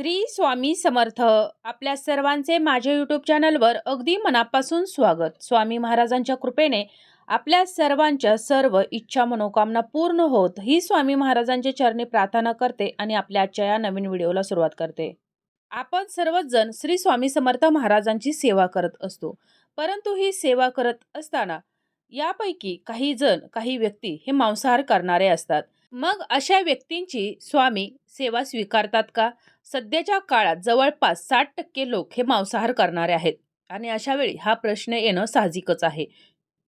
श्री स्वामी समर्थ. आपल्या सर्वांचे माझ्या यूट्यूब चॅनलवर अगदी मनापासून स्वागत. स्वामी महाराजांच्या कृपेने आपल्या सर्वांच्या सर्व इच्छा मनोकामना पूर्ण होत ही स्वामी महाराजांच्या चरणी प्रार्थना करते आणि आपल्या आजच्या या नवीन व्हिडिओला सुरुवात करते. आपण सर्वच जण श्री स्वामी समर्थ महाराजांची सेवा करत असतो. परंतु ही सेवा करत असताना यापैकी काही जण काही व्यक्ती हे मांसाहार करणारे असतात. मग अशा व्यक्तींची स्वामी सेवा स्वीकारतात का? सध्याच्या काळात जवळपास साठ टक्के लोक हे मांसाहार करणारे आहेत. आणि अशा वेळी हा प्रश्न येणं साहजिकच आहे.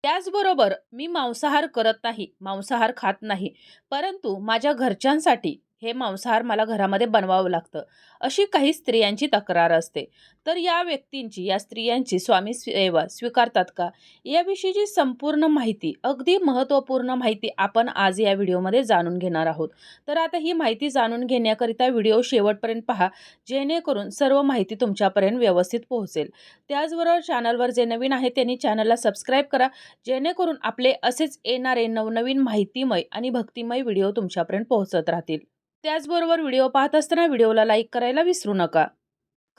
त्याचबरोबर मी मांसाहार करत नाही मांसाहार खात नाही परंतु माझ्या घरच्यांसाठी हे मांसाहार मला घरामध्ये बनवावं लागतं. अशी काही स्त्रियांची तक्रार असते. तर या व्यक्तींची या स्त्रियांची स्वामी सेवा स्वीकारतात का? याविषयीची संपूर्ण माहिती अगदी महत्त्वपूर्ण माहिती आपण आज या व्हिडिओमध्ये जाणून घेणार आहोत. तर आता ही माहिती जाणून घेण्याकरिता व्हिडिओ शेवटपर्यंत पहा जेणेकरून सर्व माहिती तुमच्यापर्यंत व्यवस्थित पोहोचेल. त्याचबरोबर चॅनलवर जे नवीन आहे त्यांनी चॅनलला सबस्क्राईब करा जेणेकरून आपले असेच येणारे नवनवीन माहितीमय आणि भक्तिमय व्हिडिओ तुमच्यापर्यंत पोहोचत राहतील. त्याचबरोबर व्हिडिओ पाहत असताना व्हिडिओला लाईक करायला विसरू नका.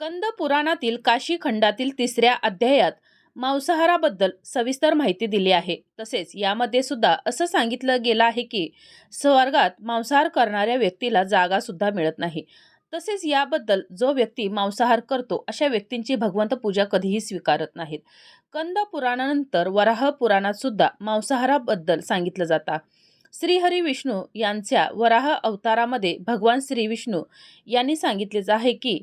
कंद पुराणातील काशी खंडातील तिसऱ्या अध्यायात मांसाहाराबद्दल सविस्तर माहिती दिली आहे. तसेच यामध्ये सुद्धा असं सांगितलं गेलं आहे की स्वर्गात मांसाहार करणाऱ्या व्यक्तीला जागा सुद्धा मिळत नाही. तसेच याबद्दल जो व्यक्ती मांसाहार करतो अशा व्यक्तींची भगवंत पूजा कधीही स्वीकारत नाहीत. कंद पुराणानंतर वराह पुराणात सुद्धा मांसाहाराबद्दल सांगितलं जातं. श्रीहरी विष्णू यांच्या वराह अवतारामध्ये भगवान श्री विष्णू यांनी सांगितलेच आहे की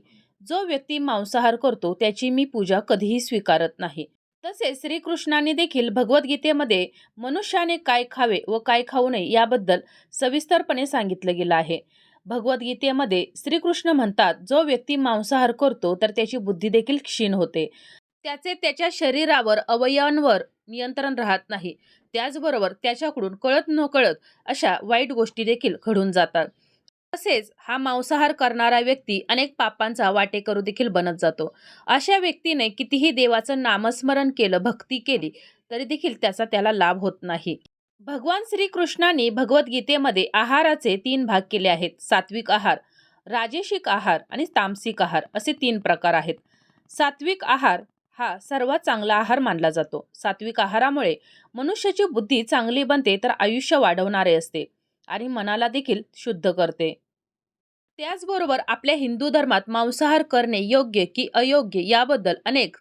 जो व्यक्ती मांसाहार करतो त्याची मी पूजा कधीही स्वीकारत नाही. तसेच श्रीकृष्णाने देखील भगवद्गीतेमध्ये मनुष्याने काय खावे व काय खाऊ नये याबद्दल सविस्तरपणे सांगितलं गेलं आहे. भगवद्गीतेमध्ये श्रीकृष्ण म्हणतात जो व्यक्ती मांसाहार करतो तर त्याची बुद्धी देखील क्षीण होते. त्याचे त्याच्या शरीरावर अवयवांवर नियंत्रण राहत नाही. त्याचबरोबर त्याच्याकडून कळत नकळत अशा वाईट गोष्टी देखील घडून जातात. तसेच हा मांसाहार करणारा व्यक्ती अनेक पापांचा वाटेकरू देखील बनत जातो. अशा व्यक्तीने कितीही देवाचं नामस्मरण केलं भक्ती केली तरी देखील त्याचा त्याला लाभ होत नाही. भगवान श्रीकृष्णाने भगवद्गीतेमध्ये आहाराचे तीन भाग केले आहेत. सात्विक आहार राजेशिक आहार आणि तामसिक आहार असे तीन प्रकार आहेत. सात्विक आहार हा सर्वात चांगला आहार मानला जातो. सात्विक आहारामुळे मनुष्याची बुद्धी चांगली बनते तर आयुष्य वाढवणारे असते आणि मनाला देखील शुद्ध करते. त्याचबरोबर आपल्या हिंदू धर्मात मांसाहार करणे योग्य की अयोग्य याबद्दल अनेक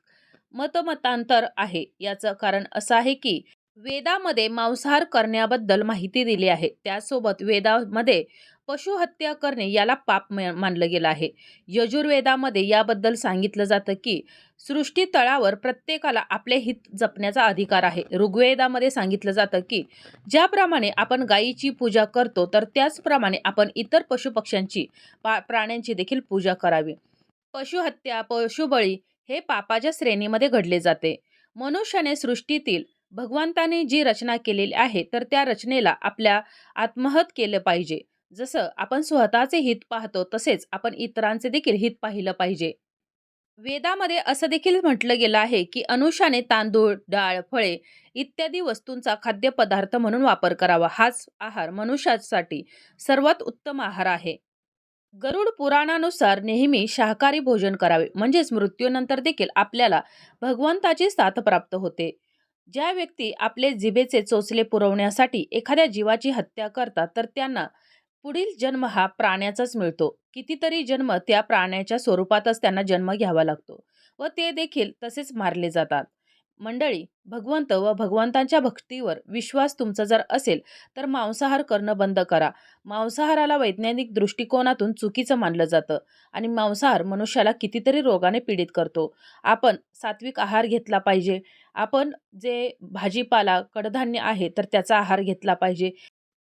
मतमतांतर आहे. याचं कारण असं आहे की वेदामध्ये मांसाहार करण्याबद्दल माहिती दिली आहे. त्यासोबत वेदामध्ये पशुहत्या करणे याला पाप मानलं गेलं आहे. यजुर्वेदामध्ये याबद्दल सांगितलं जातं की सृष्टी तळावर प्रत्येकाला आपले हित जपण्याचा अधिकार आहे. ऋग्वेदामध्ये सांगितलं जातं की ज्याप्रमाणे आपण गायीची पूजा करतो तर त्याचप्रमाणे आपण इतर पशुपक्ष्यांची पा प्राण्यांची देखील पूजा करावी. पशुहत्या पशुबळी हे पापाच्या श्रेणीमध्ये घडले जाते. मनुष्याने सृष्टीतील भगवंताने जी रचना केलेली आहे तर त्या रचनेला आपल्या आत्महत केलं पाहिजे. जसं आपण स्वतःचे हित पाहतो तसेच आपण इतरांचे देखील हित पाहिलं पाहिजे. वेदामध्ये असं देखील म्हटलं गेलं आहे की अनुषाने तांदूळ डाळ फळे इत्यादी वस्तूंचा खाद्यपदार्थ म्हणून वापर करावा. हाच आहार मनुष्यासाठी सर्वात उत्तम आहार आहे. गरुड पुराणानुसार नेहमी शाकाहारी भोजन करावे. म्हणजेच मृत्यूनंतर देखील आपल्याला भगवंताची साथ प्राप्त होते. ज्या व्यक्ती आपले जिभेचे चोचले पुरवण्यासाठी एखाद्या जीवाची हत्या करतात तर त्यांना पुढील जन्म हा प्राण्याचाच मिळतो. कितीतरी जन्म त्या प्राण्याच्या स्वरूपातच त्यांना जन्म घ्यावा लागतो व ते देखील तसेच मारले जातात. मंडळी भगवंत व भगवंतांच्या भक्तीवर विश्वास तुमचा जर असेल तर मांसाहार करणं बंद करा. मांसाहाराला वैज्ञानिक दृष्टिकोनातून चुकीचं मानलं जातं आणि मांसाहार मनुष्याला कितीतरी रोगाने पीडित करतो. आपण सात्विक आहार घेतला पाहिजे. आपण जे भाजीपाला कडधान्य आहे तर त्याचा आहार घेतला पाहिजे.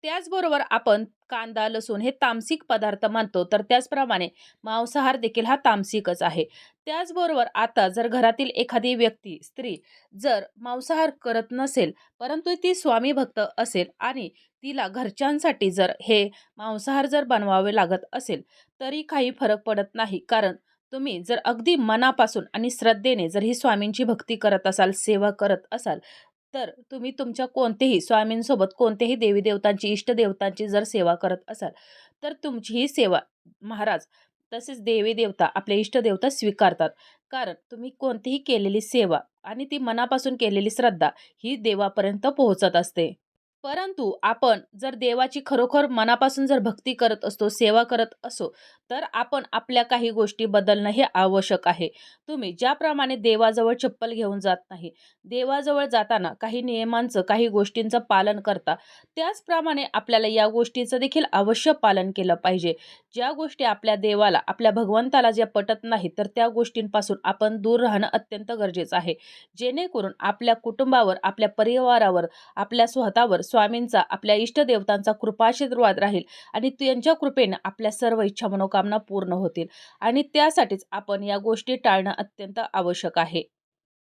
त्याचबरोबर आपण कांदा लसूण हे तामसिक पदार्थ मानतो. तर त्याचप्रमाणे मांसाहार देखील हा तामसिकच आहे. त्याचबरोबर आता जर घरातील एखादी व्यक्ती स्त्री जर मांसाहार करत नसेल परंतु ती स्वामी भक्त असेल आणि तिला घरच्यांसाठी जर हे मांसाहार जर बनवावे लागत असेल तरी काही फरक पडत नाही. कारण तुम्ही जर अगदी मनापासून आणि श्रद्धेने जर ही स्वामींची भक्ती करत असाल सेवा करत असाल तर तुम्ही तुमच्या कोणतेही स्वामींसोबत कोणतेही देवी देवतांची इष्टदेवतांची जर सेवा करत असाल तर तुमची ही सेवा महाराज तसेच देवी देवता आपले इष्टदेवता स्वीकारतात. कारण तुम्ही कोणतीही केलेली सेवा आणि ती मनापासून केलेली श्रद्धा ही देवापर्यंत पोहोचत असते. परंतु आपण जर देवाची खरोखर मनापासून जर भक्ती करत असतो सेवा करत असो तर आपण आपल्या काही गोष्टी बदलणं हे आवश्यक आहे. तुम्ही ज्याप्रमाणे देवाजवळ चप्पल घेऊन जात नाही देवाजवळ जाताना काही नियमांचं काही गोष्टींचं पालन करता त्याचप्रमाणे आपल्याला या गोष्टीचं देखील अवश्य पालन केलं पाहिजे. ज्या गोष्टी आपल्या देवाला आपल्या भगवंताला ज्या पटत नाही तर त्या गोष्टींपासून आपण दूर राहणं अत्यंत गरजेचं आहे. जेणेकरून आपल्या कुटुंबावर आपल्या परिवारावर आपल्या स्वतःवर स्वामींचा आपल्या इष्टदेवतांचा कृपाशीर्वाद राहील आणि त्यांच्या कृपेनं आपल्या सर्व इच्छा मनोकामना पूर्ण होतील. आणि त्यासाठीच आपण या गोष्टी टाळणं अत्यंत आवश्यक आहे.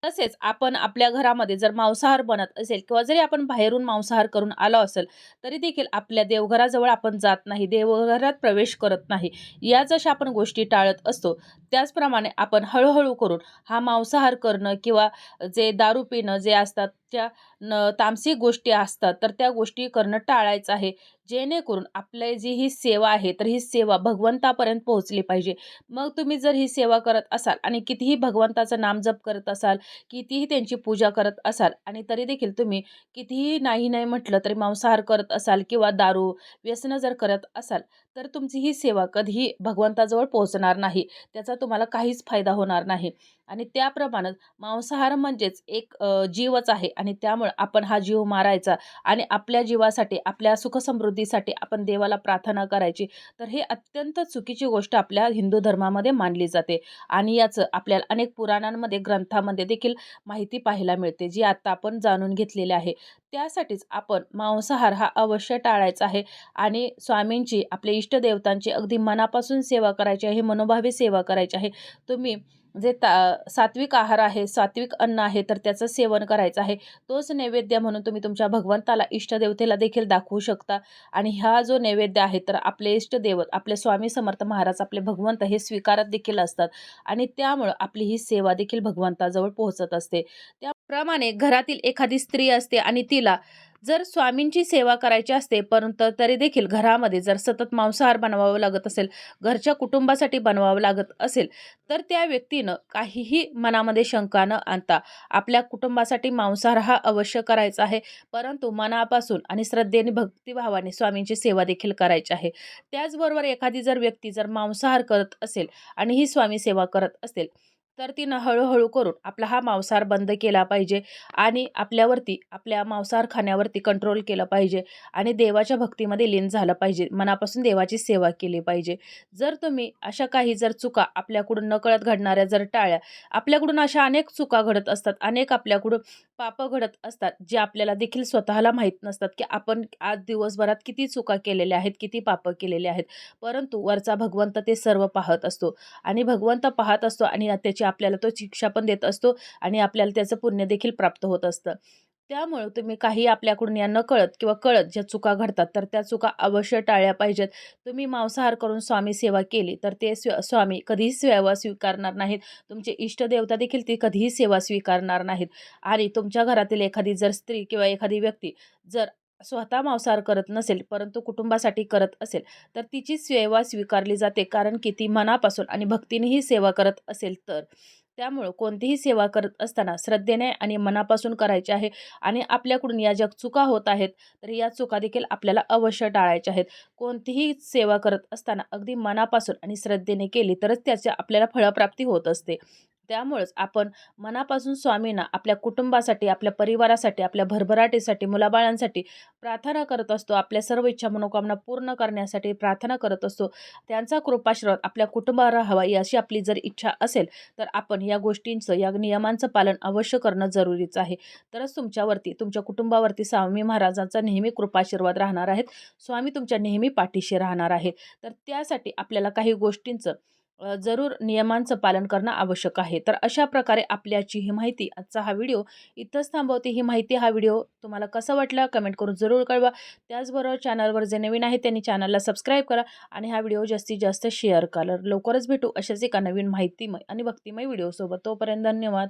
तसेच आपण आपल्या घरामध्ये जर मांसाहार बनत असेल किंवा जरी आपण बाहेरून मांसाहार करून आलो असेल तरी देखील आपल्या देवघराजवळ आपण जात नाही देवघरात प्रवेश करत नाही. या जशा आपण गोष्टी टाळत असतो त्याचप्रमाणे आपण हळूहळू करून हा मांसाहार करणं किंवा जे दारू पिणं जे असतात ज्या न तामसिक गोष्टी असतात तर त्या गोष्टी करणं टाळायचं आहे. जेणेकरून आपली जी ही सेवा आहे तर ही सेवा भगवंतापर्यंत पोहोचली पाहिजे. मग तुम्ही जर ही सेवा करत असाल आणि कितीही भगवंताचं नाम जप करत असाल कितीही त्यांची पूजा करत असाल आणि तरी देखील तुम्ही कितीही नाही नाही म्हटलं तरी मांसाहार करत असाल किंवा दारू व्यसनं जर करत असाल तर तुमची ही सेवा कधीही भगवंताजवळ पोहोचणार नाही. त्याचा तुम्हाला काहीच फायदा होणार नाही. आणि त्याप्रमाणे मांसाहार म्हणजेच एक जीवच आहे आणि त्यामुळं आपण हा जीव मारायचा आणि आपल्या जीवासाठी आपल्या सुखसमृद्धीसाठी आपण देवाला प्रार्थना करायची तर हे अत्यंत चुकीची गोष्ट आपल्या हिंदू धर्मामध्ये मानली जाते आणि याचं आपल्याला अनेक पुराणांमध्ये ग्रंथामध्ये देखील माहिती पाहायला मिळते जी आत्ता आपण जाणून घेतलेली आहे. त्यासाठीच आपण मांसाहार हा अवश्य टाळायचा आहे आणि स्वामींची आपल्या इष्टदेवतांची अगदी मनापासून सेवा करायची आहे मनोभावी सेवा करायची आहे. तुम्ही जे ता सात्विक आहार आहे सात्विक अन्न आहे तर त्याचं सेवन करायचं आहे. तोच नैवेद्य म्हणून तुम्ही तुमच्या भगवंताला इष्टदेवतेला देखील दाखवू शकता. आणि हा जो नैवेद्य आहे तर आपले इष्टदेवत आपले स्वामी समर्थ महाराज आपले भगवंत हे स्वीकारत देखील असतात. आणि त्यामुळं आपली ही सेवा देखील भगवंताजवळ पोहोचत असते. त्याप्रमाणे घरातील एखादी स्त्री असते आणि तिला जर स्वामींची सेवा करायची असते परंतु तरी देखील घरामध्ये जर सतत मांसाहार बनवावं लागत असेल घरच्या कुटुंबासाठी बनवावं लागत असेल तर त्या व्यक्तीनं काहीही मनामध्ये शंका न आणता आपल्या कुटुंबासाठी मांसाहार हा अवश्य करायचा आहे. परंतु मनापासून आणि श्रद्धेने भक्तिभावाने स्वामींची सेवा देखील करायची आहे. त्याचबरोबर एखादी जर व्यक्ती जर मांसाहार करत असेल आणि ही स्वामी सेवा करत असेल तर तिनं हळूहळू करून आपला हा मांसाहार बंद केला पाहिजे आणि आपल्यावरती आपल्या मांसाहार खाण्यावरती कंट्रोल केलं पाहिजे आणि देवाच्या भक्तीमध्ये लीन झालं पाहिजे. मनापासून देवाची सेवा केली पाहिजे. जर तुम्ही अशा काही जर चुका आपल्याकडून नकळत घडणाऱ्या जर टाळ्या आपल्याकडून अशा अनेक चुका घडत असतात अनेक आपल्याकडून पापं घडत असतात जे आपल्याला देखील स्वतःला माहीत नसतात की आपण आज दिवसभरात किती चुका केलेल्या आहेत किती पापं केलेले आहेत. परंतु वरचा भगवंत ते सर्व पाहत असतो आणि भगवंत पाहत असतो आणि त्याची आपल्याला तो शिक्षा पण देत असतो आणि आपल्याला त्याचं पुण्य देखील प्राप्त होत असतं. त्यामुळं तुम्ही काही आपल्याकडून या न कळत किंवा कळत ज्या चुका घडतात तर त्या चुका अवश्य टाळल्या पाहिजेत. तुम्ही मांसाहार करून स्वामी सेवा केली तर ते स्व स्वामी कधीही सेवा स्वीकारणार नाहीत. तुमचे इष्टदेवता देखील ती कधीही सेवा स्वीकारणार नाहीत. आणि तुमच्या घरातील एखादी जर स्त्री किंवा एखादी व्यक्ती जर स्वतः मांसाहार करत नसेल परंतु कुटुंबासाठी करत असेल तर तिची सेवा स्वीकारली जाते कारण की ती मनापासून आणि भक्तीनेही सेवा करत असेल तर. त्यामुळं कोणतीही सेवा करत असताना श्रद्धेने आणि मनापासून करायचे आहे आणि आपल्याकडून या ज्या चुका होत आहेत तर या चुका देखील आपल्याला अवश्य टाळायच्या आहेत. कोणतीही सेवा करत असताना अगदी मनापासून आणि श्रद्धेने केली तरच त्याचे आपल्याला फळप्राप्ती होत असते. त्यामुळंच आपण मनापासून स्वामींना आपल्या कुटुंबासाठी आपल्या परिवारासाठी आपल्या भरभराटीसाठी मुलाबाळांसाठी प्रार्थना करत असतो. आपल्या सर्व इच्छा मनोकामना पूर्ण करण्यासाठी प्रार्थना करत असतो. त्यांचा कृपाश्रवाद आपल्या कुटुंबावर हवा अशी आपली जर इच्छा असेल तर आपण या गोष्टींचं या नियमांचं पालन अवश्य करणं जरुरीचं आहे. तरच तुमच्यावरती तुमच्या कुटुंबावरती स्वामी महाराजांचा नेहमी कृपाशीर्वाद राहणार आहेत. स्वामी तुमच्या नेहमी पाठीशी राहणार आहेत तर त्यासाठी आपल्याला काही गोष्टींचं जरूर नियमांचं पालन करणं आवश्यक आहे. तर अशा प्रकारे आपल्याची ही माहिती आजचा हा व्हिडिओ इथंच थांबवते. ही माहिती हा व्हिडिओ तुम्हाला कसा वाटला कमेंट करून जरूर कळवा. त्याचबरोबर चॅनलवर जे नवीन आहे त्यांनी चॅनलला सबस्क्राईब करा आणि हा व्हिडिओ जास्तीत जास्त शेअर करा. लवकरच भेटू अशाच एका नवीन माहितीमय आणि भक्तिमय व्हिडिओसोबत. तोपर्यंत धन्यवाद.